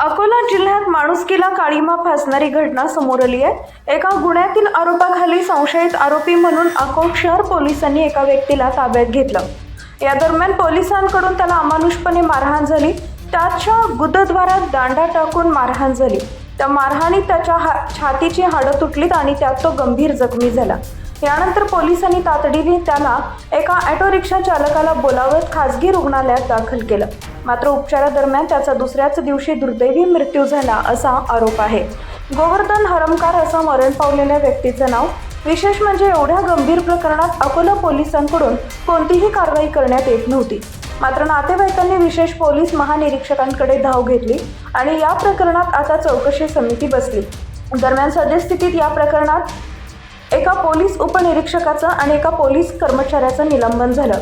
अकोला जिल्ह्यात माणुसकीला काळीमा फासणारी घटना समोर आली आहे. एका गुन्ह्यातील आरोपाखाली संशयित आरोपी म्हणून अकोट शहर पोलिसांनी एका व्यक्तीला ताब्यात घेतलं. या दरम्यान पोलिसांकडून त्याला अमानुषपणे मारहाण झाली. त्याच्या गुदद्वारात दांडा टाकून मारहाण झाली. त्या मारहाणीत त्याच्या हा छातीची हाडं तुटलीत आणि त्यात तो गंभीर जखमी झाला. यानंतर पोलिसांनी तातडीने त्याला एका ऑटो रिक्षा चालकाला बोलावत खासगी रुग्णालयात दाखल केलं. मात्र उपचारादरम्यान त्याचा दुसऱ्याच दिवशी दुर्दैवी मृत्यू झाला असा आरोप आहे. गोवर्धन हरमकार असं मरण पावलेल्या व्यक्तीचं नाव विशेष म्हणजे एवढ्या गंभीर प्रकरणात अकोला पोलिसांकडून कोणतीही कारवाई करण्यात येत नव्हती. मात्र नातेवाईकांनी विशेष पोलीस महानिरीक्षकांकडे धाव घेतली आणि या प्रकरणात आता चौकशी समिती बसली. दरम्यान सद्यस्थितीत या प्रकरणात एका पोलीस उपनिरीक्षकाचं आणि एका पोलीस कर्मचाऱ्याचं निलंबन झालं.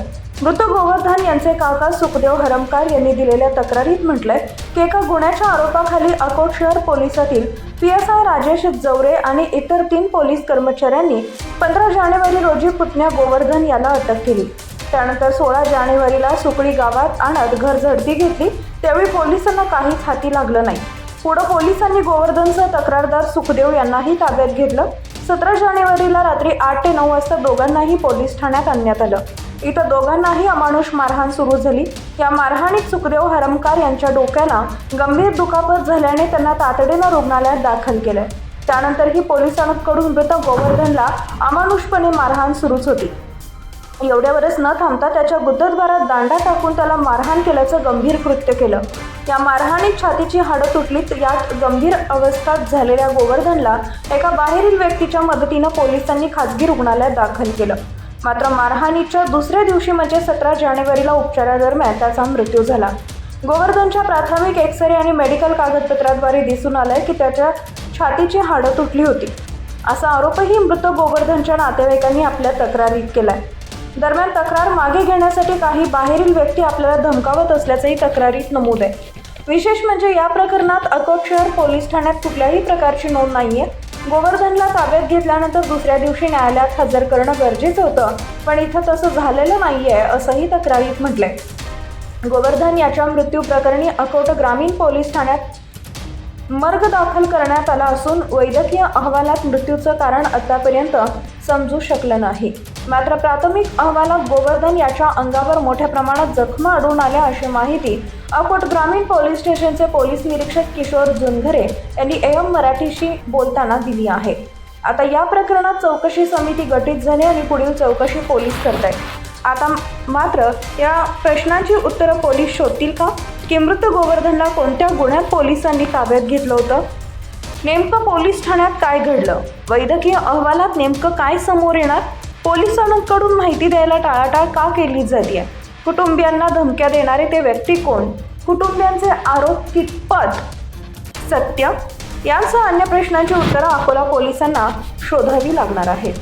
मृत गोवर्धन यांचे काका सुखदेव हरमकार यांनी दिलेल्या तक्रारीत म्हटलंय की एका गुन्ह्याच्या आरोपाखाली अकोट शहर पोलिसातील P S I Rajesh Jawre आणि इतर तीन पोलीस कर्मचाऱ्यांनी पंधरा जानेवारी रोजी पुतण्या गोवर्धन याला अटक केली. त्यानंतर सोळा जानेवारीला सुकळी गावात आणत घर झडती घेतली. त्यावेळी पोलिसांना काहीच हाती लागलं नाही. पुढं पोलिसांनी गोवर्धनचा तक्रारदार सुखदेव यांनाही ताब्यात घेतलं. सतरा जानेवारीला रात्री आठ ते नऊ वाजता दोघांनाही पोलीस ठाण्यात आणण्यात आलं. इथं दोघांनाही अमानुष मारहाण सुरू झाली. या मारहाणीत सुखदेव हरमकार यांच्या डोक्याला गंभीर दुखापत झाल्याने त्यांना तातडीनं रुग्णालयात दाखल केलंय त्यानंतरही पोलिसांकडून मृत गोवर्धनला अमानुषपणे मारहाण सुरूच होती. एवढ्यावरच न थांबता त्याच्या गुद्दद्वारात दांडा टाकून त्याला मारहाण केल्याचं गंभीर कृत्य केलं. या मारहाणीत छातीची हाडं तुटलीत यात गंभीर अवस्थात झालेल्या गोवर्धनला एका बाहेरील व्यक्तीच्या मदतीनं पोलिसांनी खाजगी रुग्णालयात दाखल केलं. मात्र मारहाणीच्या दुसऱ्या दिवशी म्हणजे सतरा जानेवारीला उपचारादरम्यान त्याचा मृत्यू झाला. गोवर्धनच्या प्राथमिक एक्सरे आणि मेडिकल कागदपत्राद्वारे दिसून आलंय की त्याच्या छातीची हाडं तुटली होती. असा आरोपही मृत गोवर्धनच्या नातेवाईकांनी आपल्या तक्रारीत केलाय. दरम्यान तक्रार मागे घेण्यासाठी काही बाहेरील व्यक्ती आपल्याला धमकावत असल्याचंही तक्रारीत नमूद आहे. विशेष म्हणजे या प्रकरणात अकोट शहर पोलीस ठाण्यात कुठल्याही प्रकारची नोंद नाही आहे गोवर्धनला ताब्यात घेतल्यानंतर दुसऱ्या दिवशी न्यायालयात हजर करणं गरजेचं होतं. पण इथं तसं झालेलं नाहीये असंही तक्रारीत म्हटलंय. गोवर्धन याच्या मृत्यू प्रकरणी अकोट ग्रामीण पोलीस ठाण्यात मर्ग दाखल करण्यात आला असून वैद्यकीय अहवालात मृत्यूचं कारण आतापर्यंत समजू शकलं नाही. मात्र प्राथमिक अहवालात गोवर्धन याच्या अंगावर मोठ्या प्रमाणात जखमा आढळून आल्या अशी माहिती अकोट ग्रामीण पोलीस स्टेशनचे पोलीस निरीक्षक किशोर जुनघरे यांनी एम मराठीशी बोलताना दिली आहे. आता या प्रकरणात चौकशी समिती गठीत झाली आणि पुढील चौकशी पोलीस करत आहेत. आता मात्र या प्रश्नांची उत्तरं पोलीस शोधतील का? की मृत गोवर्धनला कोणत्या गुन्ह्यात पोलिसांनी ताब्यात घेतलं होतं? नेमकं पोलीस ठाण्यात काय घडलं? वैद्यकीय अहवालात नेमकं काय समोर येणार? पोलिसांकडून माहिती द्यायला टाळाटाळ का केली जाते कुटुंबियांना धमक्या देणारे ते व्यक्ती कोण? कुटुंबियांचे आरोप कितपत सत्य? यांसह अन्य प्रश्नांची उत्तरं अकोला पोलिसांना शोधावी लागणार आहेत.